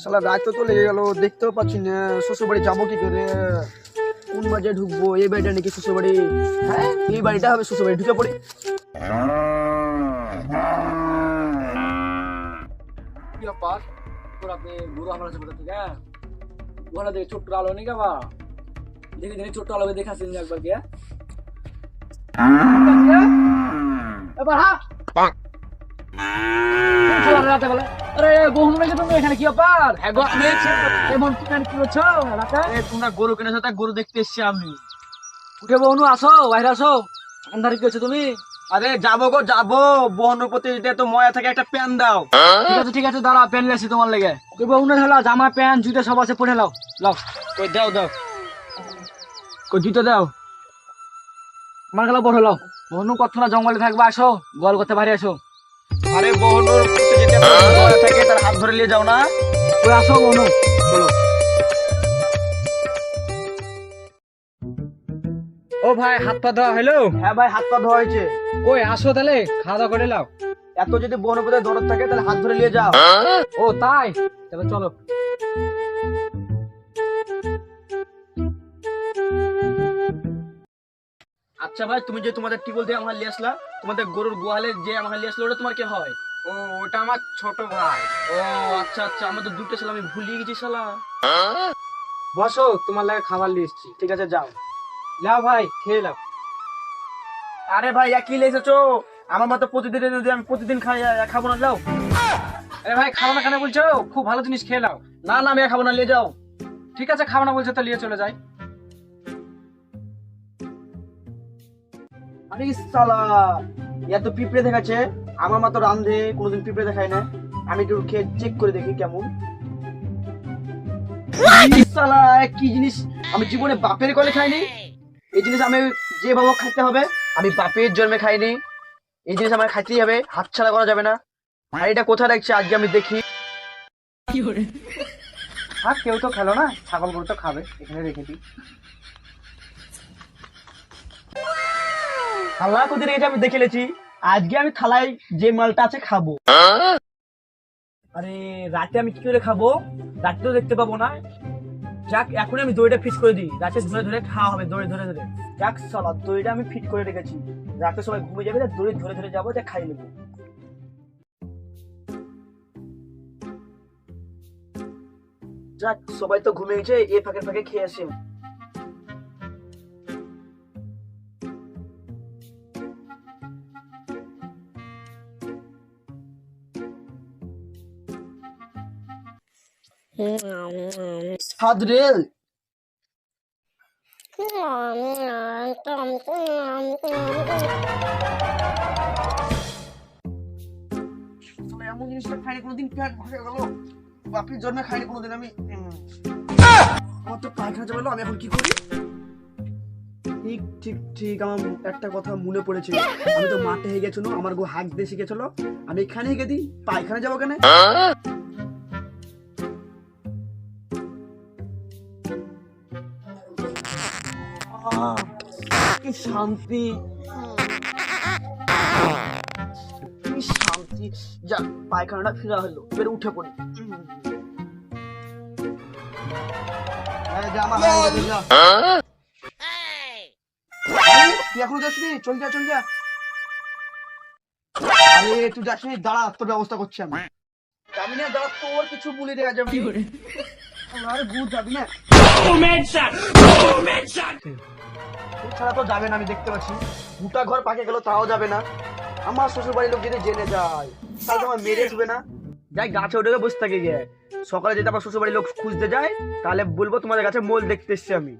শালা রাত তো লেগে গেল দেখতেও পাচ্ছি না শ্বশুর বাড়ি যাব কি করে? কোন বাজে ঢুকবো? এই বাড়িটা নাকি শ্বশুর বাড়ি হ্যাঁ এই বাড়িটা হবে শ্বশুর বাড়ি ঢুকে পড়ি। কি ব্যাপার? তোর আপনি বুড়ো আমরা কোথা থেকে ওখানে দেখে ছোট্ট আলো নেই কাবা দেখে দেখে ছোট্ট আলোকে দেখাচ্ছেন একবার কে এবার হা। রাতে বলে? তুমি এখানে কি ব্যাপার? এমন তোমরা গরু কিনেছো তা গরু দেখতে এসছি আমি। উঠে বহুনু আসো বাইরে আসো। আন্ধারে কি তুমি? আরে যাব গো যাব। প্রতি তো ময়া থেকে একটা প্যান দাও। ঠিক আছে ঠিক আছে দাঁড়া প্যান্ট লেছি তোমার লেগে। তুই বহুনু হলো জামা প্যান্ট জুতো সব আছে পরে লাও লাও কই দাও দাও। কই জুতো দাও। আমার গেলা বড় লাও বহুনু কতক্ষণ জঙ্গলে থাকবে আসো। গোয়াল করতে বাইরে আসো। আরে বহনের থেকে যেটা ময়া থাকে তার হাত ধরে নিয়ে যাও না। ওই আসো বনু বলো। ও ভাই হাত পা ধোয়া হলো? হ্যাঁ ভাই হাত পা ধোয়া হয়েছে। ওই আসো তাহলে খাওয়া দাওয়া করে নাও। এত যদি বনপথে দরদ থাকে তাহলে হাত ধরে নিয়ে যাও। ও তাই? তাহলে চলো। আচ্ছা ভাই তুমি যে তোমাদের টিবল দিয়ে আমার লিয়ে আসলা তোমাদের গরুর গোয়ালে যে আমার লিয়ে আসলো ওটা তোমার কে হয়? ও ওটা আমার ছোট ভাই। ও আচ্ছা আচ্ছা আমাদের দুটো ছিল আমি ভুলিয়ে গেছি শালা। বসো তোমার লাগে খাবার নিয়ে এসছি ঠিক আছে যাও। লাও ভাই খেয়ে লাও আরে ভাই একই লেগেছো আমার মতো প্রতিদিন যদি আমি প্রতিদিন খাই খাব না যাও। আরে ভাই খাও না কেন বলছো? খুব ভালো জিনিস খেয়ে নাও। না না আমি খাব না নিয়ে যাও। ঠিক আছে খাও না বলছো তো নিয়ে চলে যাই। এত পিঁপড়ে দেখাচ্ছে। আমার মতো রান্ধে, কোনোদিন পিঁপড়ে দেখায় না। আমি একটু খেয়ে চেক করে দেখি কেমন। শালা কি জিনিস? আমি জীবনে বাপের কলে খাইনি। এই জিনিস আমি যে বাবা খাইতে হবে, আমি বাপের জন্মে খাইনি। এই জিনিস আমার খাইতেই হবে হাত ছাড়া করা যাবে না। আর এটা কোথায় রাখছে আজকে আমি দেখি। আর কেউ তো খেলো না। ছাগল গরু তো খাবে, এখানে রেখে দিই। থালা কোথায় রেখেছে আমি লেছি আজকে আমি থালায় যে মালটা আছে খাব। আরে, রাতে আমি কি করে খাব? রাতে তো দেখতে পাবো না। যাক এখন আমি দইটা ফিট করে দিই। রাতে ধরে ধরে খাওয়া হবে দড়ি ধরে ধরে। যাক সালা দইটা আমি ফিট করে রেখেছি। রাতে সবাই ঘুমিয়ে যাবে দড়ি ধরে ধরে যাব যা খাই নেব। যাক, সবাই তো ঘুমিয়ে গেছে এ ফাঁকে ফাঁকে খেয়ে আসি সাদরেল এমন জিনিসটা খাইনি কোনোদিন খাইনি কোনোদিন আমি আমি এখন কি করি? ঠিক ঠিক ঠিক, আমার একটা কথা মনে পড়েছে। আমি তো মাঠে আমার গো হাঁক দিয়ে শিখেছিল আমি এখানে হেগে দিই পায়খানা যাব কেন? কি শান্তি? কি শান্তি? যা, পায়খানাটা হলো উঠে পড়ি। তুই এখনও যাসনি? চল যা চল যা। আরে, তুই দাঁড়া, তোর ব্যবস্থা করছি আমি। না? দাঁড়া, তোর কিছু বলে দেখা যাবে ছাড়া তো যাবে না আমি দেখতে পাচ্ছি। দুটা ঘর পাকে গেল তাও যাবে না। আমার শ্বশুর বাড়ির লোক যদি জেনে যায় তাহলে আমার মেরে উঠবে না। যাই গাছে উঠে বসে থাকে গিয়ে। সকালে যদি আমার শ্বশুর বাড়ির লোক খুঁজতে যায় তাহলে বলব তোমাদের কাছে মোল দেখতে এসছি আমি।